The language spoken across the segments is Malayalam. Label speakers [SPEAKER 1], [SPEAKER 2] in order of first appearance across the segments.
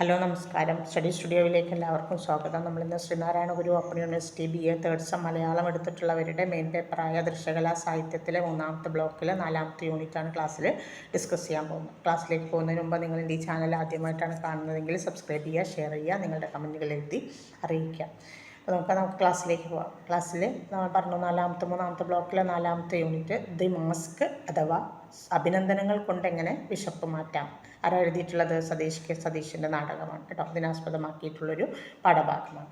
[SPEAKER 1] ഹലോ നമസ്കാരം. സ്റ്റഡി സ്റ്റുഡിയോയിലേക്ക് എല്ലാവർക്കും സ്വാഗതം. നമ്മളിന്ന് Sreenarayana Guru open university B A third sem Malayalam എടുത്തിട്ടുള്ളവരുടെ main പേപ്പറായ ദൃശ്യകലാ സാഹിത്യത്തിലെ മൂന്നാമത്തെ ബ്ലോക്കിലെ നാലാമത്തെ യൂണിറ്റാണ് ക്ലാസ്സിൽ ഡിസ്കസ് ചെയ്യാൻ പോകുന്നത്. ക്ലാസ്സിലേക്ക് പോകുന്നതിന് മുമ്പ് നിങ്ങൾ ഈ ചാനൽ ആദ്യമായിട്ടാണ് കാണുന്നതെങ്കിൽ സബ്സ്ക്രൈബ് ചെയ്യുക ഷെയർ ചെയ്യുക നിങ്ങളുടെ കമന്റുകൾ അറിയിക്കുക. അപ്പോൾ നമുക്ക് നമുക്ക് ക്ലാസ്സിലേക്ക് പോവാം. ക്ലാസ്സിൽ നമ്മൾ പറഞ്ഞു നാലാമത്തെ മൂന്നാമത്തെ ബ്ലോക്കിലെ നാലാമത്തെ യൂണിറ്റ് ദി മാസ്ക് അഥവാ അഭിനന്ദനങ്ങൾ കൊണ്ടെങ്ങനെ വിശപ്പ് മാറ്റാം. ആരാ എഴുതിയിട്ടുള്ളത്? സതീഷ് കെ സതീഷിന്റെ നാടകമാണ് കേട്ടോ. അതിനാസ്പദമാക്കിയിട്ടുള്ളൊരു പാഠഭാഗമാണ്.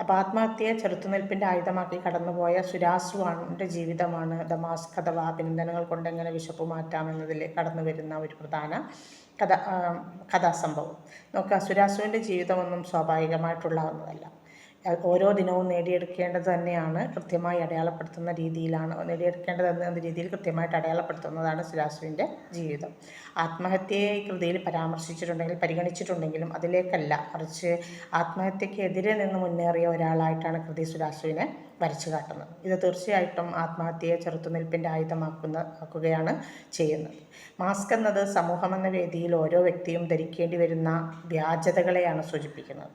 [SPEAKER 1] അപ്പോൾ ആത്മഹത്യയെ ചെറുത്തുനിൽപ്പിന്റെ ആയുധമാക്കി കടന്നുപോയ സുരാസുവാണിന്റെ ജീവിതമാണ് ദ മാസ്ക് അഥവാ അഭിനന്ദനങ്ങൾ കൊണ്ടെങ്ങനെ വിശപ്പ് മാറ്റാം എന്നതിൽ കടന്നു വരുന്ന ഒരു പ്രധാന കഥ കഥാസംഭവം. നോക്കുക സുരാസുവിന്റെ ജീവിതമൊന്നും സ്വാഭാവികമായിട്ടുള്ളതെന്നതല്ല ഓരോ ദിനവും നേടിയെടുക്കേണ്ടത് തന്നെയാണ് കൃത്യമായി അടയാളപ്പെടുത്തുന്ന രീതിയിലാണ് നേടിയെടുക്കേണ്ടത് എന്ന രീതിയിൽ കൃത്യമായിട്ട് അടയാളപ്പെടുത്തുന്നതാണ് സുരാസുവിന്റെ ജീവിതം. ആത്മഹത്യയെ കൃതിയിൽ പരാമർശിച്ചിട്ടുണ്ടെങ്കിൽ പരിഗണിച്ചിട്ടുണ്ടെങ്കിലും അതിലേക്കല്ല മറിച്ച് ആത്മഹത്യക്കെതിരെ നിന്ന് മുന്നേറിയ ഒരാളായിട്ടാണ് കൃതി സുരാസുവിനെ വരച്ചു കാട്ടുന്നത്. ഇത് തീർച്ചയായിട്ടും ആത്മഹത്യയെ ചെറുത്തുനിൽപ്പിന്റെ ആയുധമാക്കുന്ന ആക്കുകയാണ് ചെയ്യുന്നത്. മാസ്ക് എന്നത് സമൂഹമെന്ന വേദിയിൽ ഓരോ വ്യക്തിയും ധരിക്കേണ്ടി വരുന്ന വ്യാജതകളെയാണ് സൂചിപ്പിക്കുന്നത്.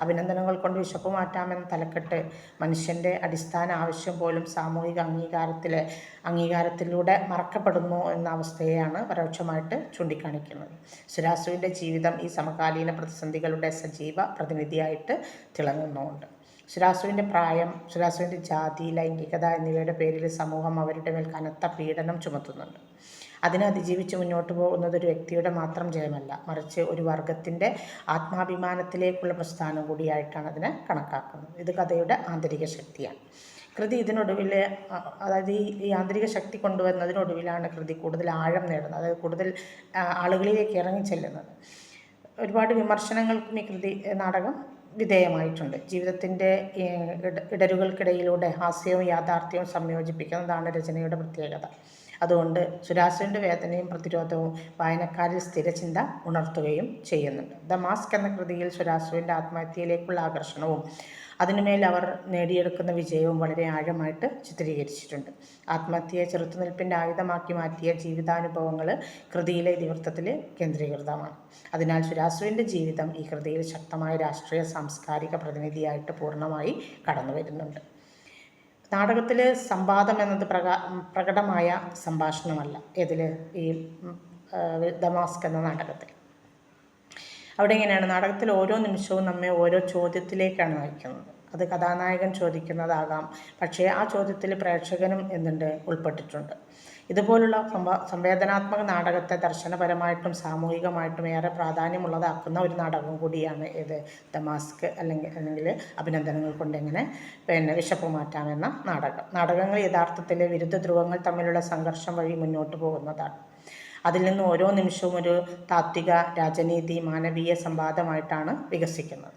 [SPEAKER 1] അഭിനന്ദനങ്ങൾ കൊണ്ട് വിശപ്പ് മാറ്റാമെന്ന തലക്കെട്ട് മനുഷ്യന്റെ അടിസ്ഥാന ആവശ്യം പോലും സാമൂഹിക അംഗീകാരത്തിലെ അംഗീകാരത്തിലൂടെ മറക്കപ്പെടുന്നു എന്ന അവസ്ഥയെയാണ് പരോക്ഷമായിട്ട് ചൂണ്ടിക്കാണിക്കുന്നത്. സുരാസുവിന്റെ ജീവിതം ഈ സമകാലീന പ്രതിസന്ധികളുടെ സജീവ പ്രതിനിധിയായിട്ട് തിളങ്ങുന്നുമുണ്ട്. സുരാസുവിന്റെ പ്രായം സുരാസുവിന്റെ ജാതി ലൈംഗികത എന്നിവയുടെ പേരിൽ സമൂഹം അവരുടെ മേൽ കനത്ത പീഡനം ചുമത്തുന്നുണ്ട്. അതിനെ അതിജീവിച്ച് മുന്നോട്ട് പോകുന്നത് ഒരു വ്യക്തിയുടെ മാത്രം ജയമല്ല മറിച്ച് ഒരു വർഗത്തിന്റെ ആത്മാഭിമാനത്തിലേക്കുള്ള പ്രസ്ഥാനം കൂടിയായിട്ടാണ് അതിനെ കണക്കാക്കുന്നത്. ഇത് കഥയുടെ ആന്തരിക ശക്തിയാണ്. കൃതി ഇതിനൊടുവിൽ അതായത് ഈ ആന്തരിക ശക്തി കൊണ്ടുവരുന്നതിനൊടുവിലാണ് കൃതി കൂടുതൽ ആഴം നേടുന്നത് അതായത് കൂടുതൽ ആളുകളിലേക്ക് ഇറങ്ങി ചെല്ലുന്നത്. ഒരുപാട് വിമർശനങ്ങൾക്കും ഈ കൃതി നാടകം വിധേയമായിട്ടുണ്ട്. ജീവിതത്തിന്റെ ഇടരുകൾക്കിടയിലൂടെ ഹാസ്യവും യാഥാർത്ഥ്യവും സംയോജിപ്പിക്കുന്നതാണ് രചനയുടെ പ്രത്യേകത. അതുകൊണ്ട് സുരാസുരന്റെ വേദനയും പ്രതിരോധവും വായനക്കാരിൽ സ്ഥിരചിന്ത ഉണർത്തുകയും ചെയ്യുന്നുണ്ട് ദ മാസ്ക് എന്ന കൃതിയിൽ സുരാസുരന്റെ ആത്മഹത്യയിലേക്കുള്ള ആകർഷണവും അതിനുമേൽ അവർ നേടിയെടുക്കുന്ന വിജയവും വളരെ ആഴമായിട്ട് ചിത്രീകരിച്ചിട്ടുണ്ട്. ആത്മഹത്യയെ ചെറുത്തുനിൽപ്പിന്റെ ആയുധമാക്കി മാറ്റിയ ജീവിതാനുഭവങ്ങൾ കൃതിയിലെ ഇതിവൃത്തത്തിൽ കേന്ദ്രീകൃതമാണ്. അതിനാൽ സുരാസുവിന്റെ ജീവിതം ഈ കൃതിയിൽ ശക്തമായ രാഷ്ട്രീയ സാംസ്കാരിക പ്രതിനിധിയായിട്ട് പൂർണമായി കടന്നു വരുന്നുണ്ട് നാടകത്തിൽ സംവാദം എന്നത് പ്രകാ പ്രകടമായ സംഭാഷണമല്ല. ഇതിൽ ഈ ദമാസ്ക് എന്ന നാടകത്തിൽ അവിടെ എങ്ങനെയാണ്? നാടകത്തിൽ ഓരോ നിമിഷവും നമ്മെ ഓരോ ചോദ്യത്തിലേക്കാണ് നയിക്കുന്നത്. അത് കഥാനായകൻ ചോദിക്കുന്നതാകാം. പക്ഷേ ആ ചോദ്യത്തിൽ പ്രേക്ഷകനും എന്തുണ്ട്? ഉൾപ്പെട്ടിട്ടുണ്ട്. ഇതുപോലുള്ള സംവേദനാത്മക നാടകത്തെ ദർശനപരമായിട്ടും സാമൂഹികമായിട്ടും ഏറെ പ്രാധാന്യമുള്ളതാക്കുന്ന ഒരു നാടകം കൂടിയാണ് ഇത്. ദ മാസ്ക് അല്ലെങ്കിൽ അല്ലെങ്കിൽ അഭിനന്ദനങ്ങൾ കൊണ്ടെങ്ങനെ പിന്നെ വിശപ്പ് മാറ്റാമെന്ന നാടകം. നാടകങ്ങൾ യഥാർത്ഥത്തിൽ വിരുദ്ധ ധ്രുവങ്ങൾ തമ്മിലുള്ള സംഘർഷം വഴി മുന്നോട്ട് പോകുന്നതാണ്. അതിൽ നിന്ന് ഓരോ നിമിഷവും ഒരു താത്വിക രാജനീതി മാനവീയ സംവാദമായിട്ടാണ് വികസിക്കുന്നത്.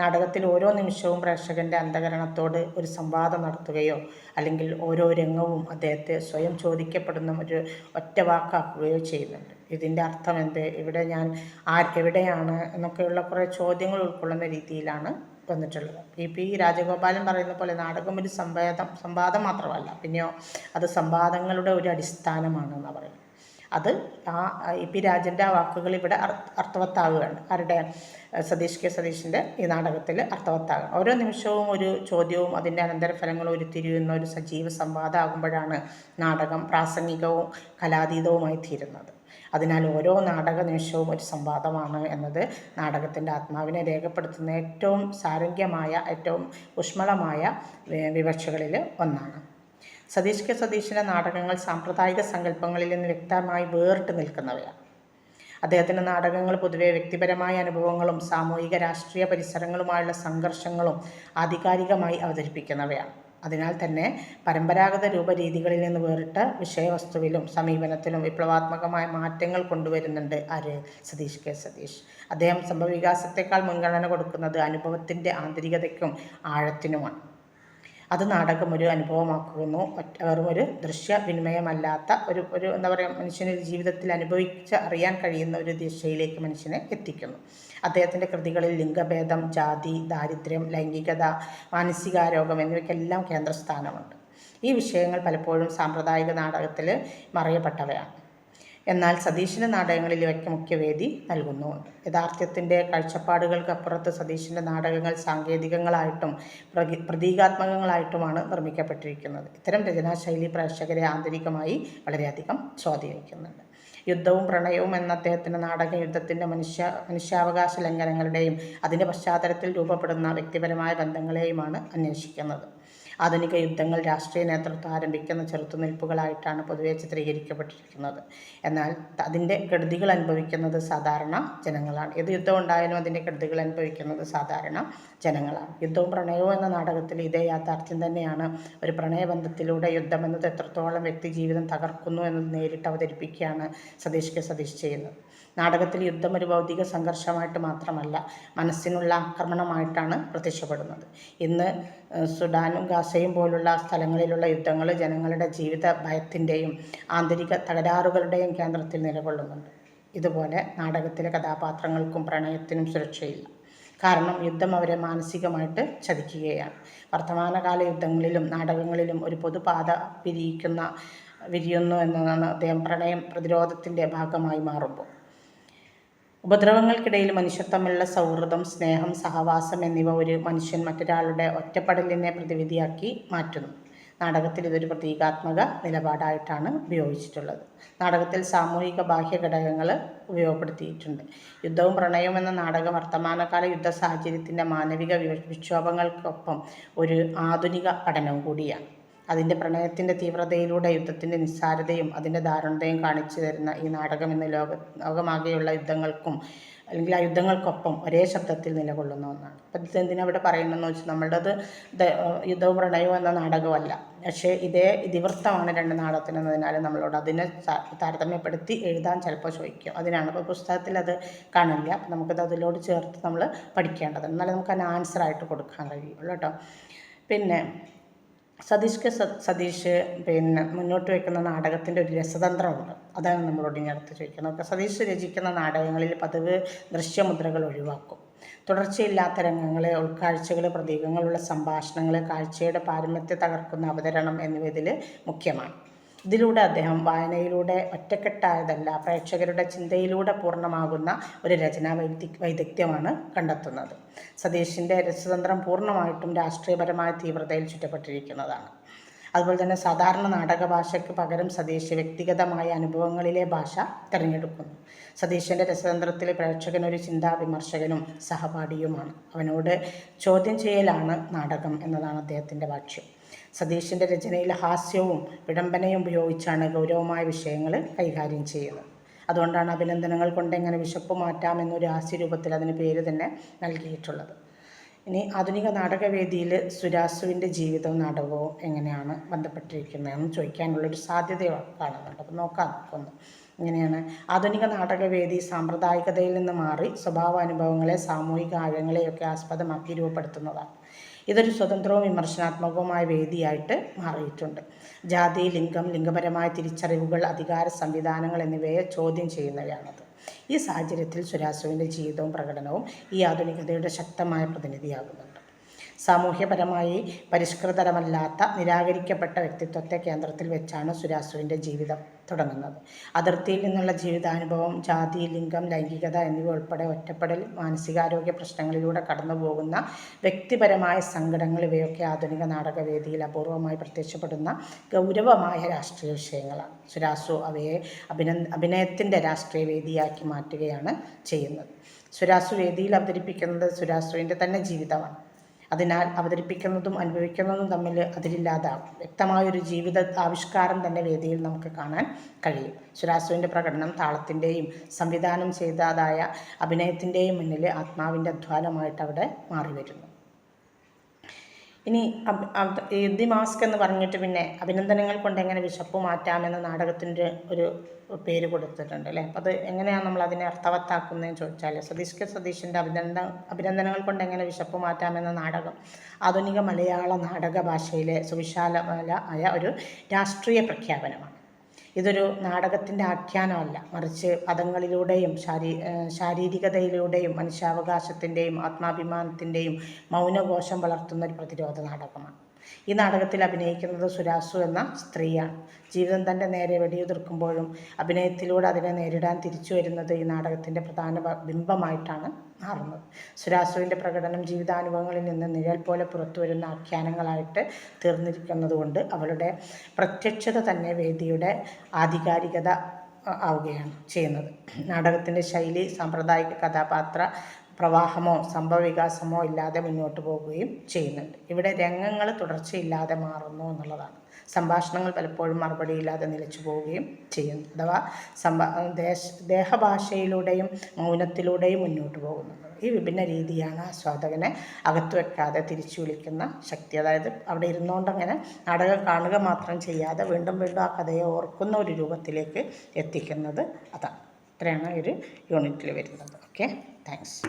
[SPEAKER 1] നാടകത്തിൽ ഓരോ നിമിഷവും പ്രേക്ഷകന്റെ അന്ധകരണത്തോട് ഒരു സംവാദം നടത്തുകയോ അല്ലെങ്കിൽ ഓരോ രംഗവും അദ്ദേഹത്തെ സ്വയം ചോദിക്കപ്പെടുന്ന ഒരു ഒറ്റ വാക്കാക്കുകയോ ചെയ്യുന്നുണ്ട്. ഇതിന്റെ അർത്ഥം എന്ത്? ഇവിടെ ഞാൻ ആർ എവിടെയാണ് എന്നൊക്കെയുള്ള കുറേ ചോദ്യങ്ങൾ ഉൾക്കൊള്ളുന്ന രീതിയിലാണ് വന്നിട്ടുള്ളത്. പി പി രാജഗോപാലൻ പറയുന്ന പോലെ നാടകം ഒരു സംവാദം സംവാദം മാത്രമല്ല പിന്നെയോ അത് സംവാദങ്ങളുടെ ഒരു അടിസ്ഥാനമാണെന്നാണ് പറയുന്നത്. അത് ആ ഇ പി രാജന്റെ ആ വാക്കുകൾ ഇവിടെ അർത്ഥ അർത്ഥവത്താകുകയാണ്. ആരുടെ സതീഷ് കെ സതീഷിന്റെ ഈ നാടകത്തിൽ അർത്ഥവത്താകും ഓരോ നിമിഷവും ഒരു ചോദ്യവും അതിന്റെ അനന്തരഫലങ്ങളും ഉരുത്തിരിയുന്ന ഒരു സജീവ സംവാദമാകുമ്പോഴാണ് നാടകം പ്രാസംഗികവും കലാതീതവുമായി തീരുന്നത്. അതിനാൽ ഓരോ നാടക നിമിഷവും ഒരു സംവാദമാണ് എന്നത് നാടകത്തിന്റെ ആത്മാവിനെ രേഖപ്പെടുത്തുന്ന ഏറ്റവും സാരംഗ്യമായ ഏറ്റവും ഊഷ്മളമായ വിവക്ഷകളിൽ ഒന്നാണ്. സതീഷ് കെ സതീഷിന്റെ നാടകങ്ങൾ സാമ്പ്രദായിക സങ്കല്പങ്ങളിൽ നിന്ന് വ്യക്തമായി വേറിട്ട് നിൽക്കുന്നവയാണ്. അദ്ദേഹത്തിന്റെ നാടകങ്ങൾ പൊതുവെ വ്യക്തിപരമായ അനുഭവങ്ങളും സാമൂഹിക രാഷ്ട്രീയ പരിസരങ്ങളുമായുള്ള സംഘർഷങ്ങളും ആധികാരികമായി അവതരിപ്പിക്കുന്നവയാണ്. അതിനാൽ തന്നെ പരമ്പരാഗത രൂപരീതികളിൽ നിന്ന് വേറിട്ട് വിഷയവസ്തുവിലും സമീപനത്തിലും വിപ്ലവാത്മകമായ മാറ്റങ്ങൾ കൊണ്ടുവരുന്നുണ്ട് ആര്? സതീഷ് കെ സതീഷ്. അദ്ദേഹം സംഭവവികാസത്തെക്കാൾ മുൻഗണന കൊടുക്കുന്നത് അനുഭവത്തിന്റെ ആന്തരികതയ്ക്കും ആഴത്തിനുമാണ്. അത് നാടകം ഒരു അനുഭവമാക്കുന്നു. വെറും ഒരു ദൃശ്യ വിനിമയമല്ലാത്ത ഒരു ഒരു എന്താ പറയുക മനുഷ്യന് ജീവിതത്തിൽ അനുഭവിച്ച് അറിയാൻ കഴിയുന്ന ഒരു ദിശയിലേക്ക് മനുഷ്യനെ എത്തിക്കുന്നു. അദ്ദേഹത്തിന്റെ കൃതികളിൽ ലിംഗഭേദം ജാതി ദാരിദ്ര്യം ലൈംഗികത മാനസികാരോഗം എന്നിവയ്ക്കെല്ലാം കേന്ദ്രസ്ഥാനമുണ്ട്. ഈ വിഷയങ്ങൾ പലപ്പോഴും സാമ്പ്രദായിക നാടകത്തിൽ മറയപ്പെട്ടവയാണ്. എന്നാൽ സതീശിന്റെ നാടകങ്ങളിൽ ഇവയ്ക്ക് മുഖ്യവേദി യഥാർത്ഥ്യത്തിന്റെ കാഴ്ചപ്പാടുകൾക്കപ്പുറത്ത് സതീശിന്റെ നാടകങ്ങൾ സാങ്കേതികങ്ങളായിട്ടും പ്രതി പ്രതീകാത്മകങ്ങളായിട്ടുമാണ് നിർമ്മിക്കപ്പെട്ടിരിക്കുന്നത്. ഇത്തരം രചനാശൈലി പ്രേക്ഷകരെ ആന്തരികമായി വളരെയധികം സ്വാധീനിക്കുന്നുണ്ട്. യുദ്ധവും പ്രണയവും എന്ന അദ്ദേഹത്തിന്റെ നാടക യുദ്ധത്തിന്റെ മനുഷ്യ മനുഷ്യാവകാശ ലംഘനങ്ങളുടെയും അതിന്റെ പശ്ചാത്തലത്തിൽ രൂപപ്പെടുന്ന വ്യക്തിപരമായ ബന്ധങ്ങളെയുമാണ് അന്വേഷിക്കുന്നത്. ആധുനിക യുദ്ധങ്ങൾ രാഷ്ട്രീയ നേതൃത്വം ആരംഭിക്കുന്ന ചെറുത്തുനിൽപ്പുകളായിട്ടാണ് പൊതുവെ ചിത്രീകരിക്കപ്പെട്ടിരിക്കുന്നത്. എന്നാൽ അതിന്റെ കെടുതികൾ അനുഭവിക്കുന്നത് സാധാരണ ജനങ്ങളാണ്. ഏത് യുദ്ധം ഉണ്ടായാലും അതിന്റെ കെടുതികൾ അനുഭവിക്കുന്നത് സാധാരണ ജനങ്ങളാണ്. യുദ്ധവും പ്രണയവും എന്ന നാടകത്തിൽ ഇതേ യാഥാർത്ഥ്യം തന്നെയാണ്. ഒരു പ്രണയബന്ധത്തിലൂടെ യുദ്ധം എന്നത് എത്രത്തോളം വ്യക്തി ജീവിതം തകർക്കുന്നു എന്നത് നേരിട്ട് അവതരിപ്പിക്കുകയാണ് സതീഷ് കെ സതീഷ് ചെയ്യുന്നത്. നാടകത്തിൽ യുദ്ധം ഒരു ഭൗതിക സംഘർഷമായിട്ട് മാത്രമല്ല മനസ്സിനുള്ള ആക്രമണമായിട്ടാണ് പ്രത്യക്ഷപ്പെടുന്നത്. ഇന്ന് സുഡാനും ഗാസയും പോലുള്ള സ്ഥലങ്ങളിലുള്ള യുദ്ധങ്ങൾ ജനങ്ങളുടെ ജീവിത ഭയത്തിന്റെയും ആന്തരിക തകരാറുകളുടെയും കേന്ദ്രത്തിൽ നിലകൊള്ളുന്നുണ്ട്. ഇതുപോലെ നാടകത്തിലെ കഥാപാത്രങ്ങൾക്കും പ്രണയത്തിനും സുരക്ഷയില്ല. കാരണം യുദ്ധം അവരെ മാനസികമായിട്ട് ചതിക്കുകയാണ്. വർത്തമാനകാല യുദ്ധങ്ങളിലും നാടകങ്ങളിലും ഒരു പൊതുപാത വിരിയിക്കുന്ന വിരിയുന്നു എന്നതാണ് അദ്ദേഹം പ്രണയം പ്രതിരോധത്തിന്റെ ഭാഗമായി മാറുമ്പോൾ. ഉപദ്രവങ്ങൾക്കിടയിൽ മനുഷ്യർ തമ്മിലുള്ള സൗഹൃദം സ്നേഹം സഹവാസം എന്നിവ ഒരു മനുഷ്യൻ മറ്റൊരാളുടെ ഒറ്റപ്പെടലിനെ പ്രതിവിധിയാക്കി മാറ്റുന്നു. നാടകത്തിൽ ഇതൊരു പ്രതീകാത്മക നിലപാടായിട്ടാണ് ഉപയോഗിച്ചിട്ടുള്ളത്. നാടകത്തിൽ സാമൂഹിക ബാഹ്യ ഘടകങ്ങൾ ഉപയോഗപ്പെടുത്തിയിട്ടുണ്ട്. യുദ്ധവും പ്രണയവും എന്ന നാടകം വർത്തമാനകാല യുദ്ധ സാഹചര്യത്തിന്റെ മാനവിക വിക്ഷോഭങ്ങൾക്കൊപ്പം ഒരു ആധുനിക പഠനവും കൂടിയാണ്. അതിന്റെ പ്രണയത്തിന്റെ തീവ്രതയിലൂടെ യുദ്ധത്തിന്റെ നിസ്സാരതയും അതിന്റെ ദാരുണതയും കാണിച്ചു തരുന്ന ഈ നാടകം ഇന്ന് ലോക ലോകമാകെയുള്ള യുദ്ധങ്ങൾക്കും അല്ലെങ്കിൽ ആ യുദ്ധങ്ങൾക്കൊപ്പം ഒരേ ശബ്ദത്തിൽ നിലകൊള്ളുന്ന ഒന്നാണ്. അപ്പം ഇത് എന്തിനാ ഇവിടെ പറയുന്നതെന്ന് വെച്ചാൽ നമ്മളുടേത് യുദ്ധവും പ്രണയവും എന്ന നാടകമല്ല. പക്ഷേ ഇതേ ഇതിവൃത്തമാണ് രണ്ട് നാടകത്തിനെന്നതിനാൽ നമ്മളോട് അതിനെ താരതമ്യപ്പെടുത്തി എഴുതാൻ ചിലപ്പോൾ ചോദിക്കും. അതിനാണ് അപ്പോൾ പുസ്തകത്തിൽ അത് കാണില്ല. അപ്പം നമുക്കത് അതിലോട് ചേർത്ത് നമ്മൾ പഠിക്കേണ്ടത് എന്നാലേ നമുക്ക് അതിന് ആൻസറായിട്ട് കൊടുക്കാൻ കഴിയുള്ളൂ കേട്ടോ. പിന്നെ സതീഷ് കെ സതീഷ് പിന്നെ മുന്നോട്ട് വയ്ക്കുന്ന നാടകത്തിന്റെ ഒരു രസതന്ത്രമുണ്ട്. അതാണ് നമ്മളോട് ഇനി അടുത്ത് ചോദിക്കുന്നത് സതീഷ് രചിക്കുന്ന നാടകങ്ങളിൽ പതിവ് ദൃശ്യമുദ്രകൾ ഒഴിവാക്കും. തുടർച്ചയില്ലാത്ത രംഗങ്ങളെ ഉൾക്കാഴ്ചകൾ പ്രതീകങ്ങളുള്ള സംഭാഷണങ്ങൾ കാഴ്ചയുടെ പാരമ്പര്യത്തെ തകർക്കുന്ന അവതരണം എന്നിവ ഇതിൽ മുഖ്യമാണ്. ഇതിലൂടെ അദ്ദേഹം വായനയിലൂടെ ഒറ്റക്കെട്ടായതല്ല പ്രേക്ഷകരുടെ ചിന്തയിലൂടെ പൂർണമാകുന്ന ഒരു രചനാ വൈദി വൈദഗ്ധ്യമാണ് കണ്ടെത്തുന്നത്. സതീഷിന്റെ രസതന്ത്രം പൂർണമായിട്ടും രാഷ്ട്രീയപരമായ തീവ്രതയിൽ ചുറ്റപ്പെട്ടിരിക്കുന്നതാണ്. അതുപോലെ തന്നെ സാധാരണ നാടക ഭാഷയ്ക്ക് പകരം സതീഷ് വ്യക്തിഗതമായ അനുഭവങ്ങളിലെ ഭാഷ തിരഞ്ഞെടുക്കുന്നു. സതീഷിന്റെ രസതന്ത്രത്തിലെ പ്രേക്ഷകനൊരു ചിന്താ വിമർശകനും സഹപാഠിയുമാണ്. അവനോട് ചോദ്യം ചെയ്യലാണ് നാടകം എന്നതാണ് അദ്ദേഹത്തിന്റെ ഭാഷ്യം സതീഷിന്റെ രചനയിൽ ഹാസ്യവും വിടംബനയും ഉപയോഗിച്ചാണ് ഗൗരവമായ വിഷയങ്ങൾ കൈകാര്യം ചെയ്യുന്നത്. അതുകൊണ്ടാണ് അഭിനന്ദനങ്ങൾ കൊണ്ട് എങ്ങനെ വിശപ്പ് മാറ്റാം എന്നൊരു ഹാസ്യരൂപത്തിൽ അതിന് പേര് തന്നെ നൽകിയിട്ടുള്ളത്. ഇനി ആധുനിക നാടകവേദിയിൽ സുരാസുവിന്റെ ജീവിതവും നാടകവും എങ്ങനെയാണ് ബന്ധപ്പെട്ടിരിക്കുന്നതെന്ന് ചോദിക്കാനുള്ളൊരു സാധ്യത കാണുന്നുണ്ട്. അപ്പോൾ നോക്കാം ഒന്ന്. ഇങ്ങനെയാണ് ആധുനിക നാടകവേദി സാമ്പ്രദായികതയിൽ നിന്ന് മാറി സ്വഭാവാനുഭവങ്ങളെ സാമൂഹിക ആഴങ്ങളെയൊക്കെ ആസ്പദമാക്കി രൂപപ്പെടുത്തുന്നതാണ്. ഇതൊരു സ്വതന്ത്രവും വിമർശനാത്മകവുമായ വേദിയായിട്ട് മാറിയിട്ടുണ്ട്. ജാതി ലിംഗം ലിംഗപരമായ തിരിച്ചറിവുകൾ അധികാര സംവിധാനങ്ങൾ എന്നിവയെ ചോദ്യം ചെയ്യുന്നവയാണത്. ഈ സാഹചര്യത്തിൽ സുരാസുവിന്റെ ജീവിതവും പ്രകടനവും ഈ ആധുനികതയുടെ ശക്തമായ പ്രതിനിധിയാകുന്നുണ്ട് സാമൂഹ്യപരമായി പരിഷ്കൃതരമല്ലാത്ത നിരാകരിക്കപ്പെട്ട വ്യക്തിത്വത്തെ കേന്ദ്രത്തിൽ വെച്ചാണ് സുരാസുവിന്റെ ജീവിതം തുടങ്ങുന്നത്. അതിർത്തിയിൽ നിന്നുള്ള ജീവിതാനുഭവം ജാതി ലിംഗം ലൈംഗികത എന്നിവ ഉൾപ്പെടെ ഒറ്റപ്പെടൽ മാനസികാരോഗ്യ പ്രശ്നങ്ങളിലൂടെ കടന്നുപോകുന്ന വ്യക്തിപരമായ സങ്കടങ്ങൾ ഇവയൊക്കെ ആധുനിക നാടകവേദിയിൽ അപൂർവമായി പ്രത്യക്ഷപ്പെടുന്ന ഗൗരവമായ രാഷ്ട്രീയ വിഷയങ്ങളാണ്. സുരാസു അവയെ അഭിന അഭിനയത്തിന്റെ രാഷ്ട്രീയ വേദിയാക്കി മാറ്റുകയാണ് ചെയ്യുന്നത്. സുരാസു വേദിയിൽ അവതരിപ്പിക്കുന്നത് സുരാസുവിന്റെ തന്നെ ജീവിതമാണ്. അതിനാൽ അവതരിപ്പിക്കുന്നതും അനുഭവിക്കുന്നതും തമ്മിൽ അതിലില്ലാതാകും. വ്യക്തമായൊരു ജീവിത ആവിഷ്കാരം തന്നെ വേദിയിൽ നമുക്ക് കാണാൻ കഴിയും. സുരാസുവിന്റെ പ്രകടനം താളത്തിന്റെയും സംവിധാനം ചെയ്തതായ അഭിനയത്തിന്റെയും മുന്നിൽ ആത്മാവിന്റെ അധ്വാനമായിട്ട് അവിടെ മാറി വരുന്നു ഇനി ദി മാസ്ക് എന്ന് പറഞ്ഞിട്ട് പിന്നെ അഭിനന്ദനങ്ങൾ കൊണ്ട് എങ്ങനെ വിശപ്പ് മാറ്റാമെന്ന നാടകത്തിന്റെ ഒരു പേര് കൊടുത്തിട്ടുണ്ട് അല്ലേ? അപ്പോൾ അത് എങ്ങനെയാണ് നമ്മൾ അതിനെ അർത്ഥവത്താക്കുന്നതെന്ന് ചോദിച്ചാൽ സതീഷ് കെ സതീഷിന്റെ അഭിനന്ദ അഭിനന്ദനങ്ങൾ കൊണ്ട് എങ്ങനെ വിശപ്പ് മാറ്റാമെന്ന നാടകം ആധുനിക മലയാള നാടക ഭാഷയിലെ സുവിശാലമല ആയ ഒരു രാഷ്ട്രീയ പ്രഖ്യാപനമാണ്. ഇതൊരു നാടകത്തിന്റെ ആഖ്യാനമല്ല. മറിച്ച് പദങ്ങളിലൂടെയും ശാരീ ശാരീരികതയിലൂടെയും മനുഷ്യാവകാശത്തിന്റെയും ആത്മാഭിമാനത്തിന്റെയും മൗനഘോഷം വളർത്തുന്ന ഒരു പ്രതിരോധ നാടകമാണ്. ഈ നാടകത്തിൽ അഭിനയിക്കുന്നത് സുരാസു എന്ന സ്ത്രീയാണ്. ജീവിതം തന്റെ നേരെ വെടിയുതിർക്കുമ്പോഴും അഭിനയത്തിലൂടെ അതിനെ നേരിടാൻ തിരിച്ചു വരുന്നത് ഈ നാടകത്തിന്റെ പ്രധാന ബിംബമായിട്ടാണ് മാറുന്നത്. സുരാസുവിന്റെ പ്രകടനം ജീവിതാനുഭവങ്ങളിൽ നിന്ന് നിഴൽ പോലെ പുറത്തു വരുന്ന ആഖ്യാനങ്ങളായിട്ട് തീർന്നിരിക്കുന്നതുകൊണ്ട് അവളുടെ പ്രത്യക്ഷത തന്നെ വേദിയുടെ ആധികാരികത ആവുകയാണ് ചെയ്യുന്നത്. നാടകത്തിന്റെ ശൈലി സാമ്പ്രദായിക കഥാപാത്ര പ്രവാഹമോ സംഭവവികാസമോ ഇല്ലാതെ മുന്നോട്ട് പോവുകയും ചെയ്യുന്നുണ്ട്. ഇവിടെ രംഗങ്ങൾ തുടർച്ചയില്ലാതെ മാറുന്നു എന്നുള്ളതാണ്. സംഭാഷണങ്ങൾ പലപ്പോഴും മറുപടിയില്ലാതെ നിലച്ചു പോവുകയും ചെയ്യുന്നു. അഥവാ സംഭാ ദേശ ദേഹഭാഷയിലൂടെയും മൗനത്തിലൂടെയും മുന്നോട്ട് പോകുന്നുണ്ട്. ഈ വിഭിന്ന രീതിയാണ് ആസ്വാദകനെ അകത്തു വെക്കാതെ തിരിച്ചു വിളിക്കുന്ന ശക്തി. അതായത് അവിടെ ഇരുന്നുകൊണ്ട് അങ്ങനെ നാടകം കാണുക മാത്രം ചെയ്യാതെ വീണ്ടും വീണ്ടും ആ കഥയെ ഓർക്കുന്ന ഒരു രൂപത്തിലേക്ക് എത്തിക്കുന്നത് അതാണ്. ഇത്രയാണ് ഒരു യൂണിറ്റിൽ വരുന്നത്. Okay, thanks.